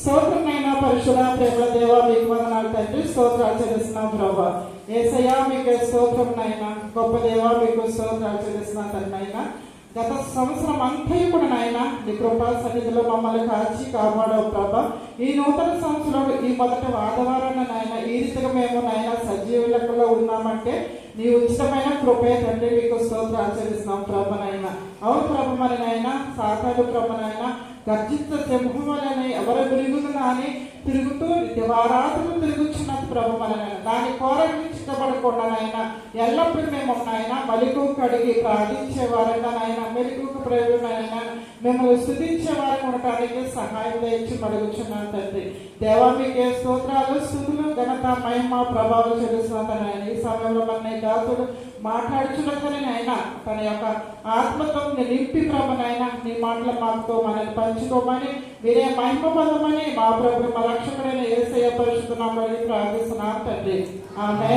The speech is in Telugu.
స్తోత్రమైన పరిశుధ ప్రేమ దేవ మీకు వందనాలు తండ్రి. స్తోత్రాలు చెల్లిస్తున్నాం ప్రభా. ఏసయ్యా మీకు స్తోత్రం నైనా గొప్ప దేవ మీకు స్తోత్రాలు చెల్లిస్తున్నాం తండ్రినైనా గత సంవత్సరం అంతా కూడా నాయన నీ కృపా సన్నిధిలో మమ్మల్ని కాచి కాపాడవు ప్రభా. ఈ నూతన సంవత్సరంలో ఈ మొదటి ఆదివారాన్ని నాయన ఈ రీతిగా మేము నాయన సజీవ ఉన్నామంటే నీ ఉచితమైన కృపే తండ్రి మీకు స్తోత్రాలు చెల్లిస్తున్నాం ప్రభా నాయన. అవును ప్రభ మరి నాయన సాకారు ప్రభ నాయన గర్జిత సింహం ఎవరు తిరుగుతున్నా అని తిరుగుతూ దివారాత్రులు తిరుగుచున్నది ప్రభు మన దాని కోరకి ఇష్టపడకుండా నాయన ఎల్లప్పుడూ మేము నాయన మలికు కడిగి ప్రాథించేవారైనా నాయన మెలుగుకు ప్రయోజనమైన మిమ్మల్ని స్థుతించే వారిని ఉండటానికి సహాయం దయచి అడుగుచున్నాను తండ్రి. దేవా మీకే స్తోత్రాలు ఘనత మహిమ ప్రభావం చెల్లిస్తున్నాను తన ఈ సమయంలో మన దాసుడు మాట్లాడుచున్నదని నాయన తన యొక్క ఆత్మతో నింపి ప్రభనైనా నీ మాటల మాతో మనల్ని పంచుకోమని మీరే మహిమ పొందమని మా ప్రభు మా రక్షకుడైన ఏసయ్య పరిశుద్ధ నామని ప్రార్థిస్తున్నాం తండ్రి. ఆమె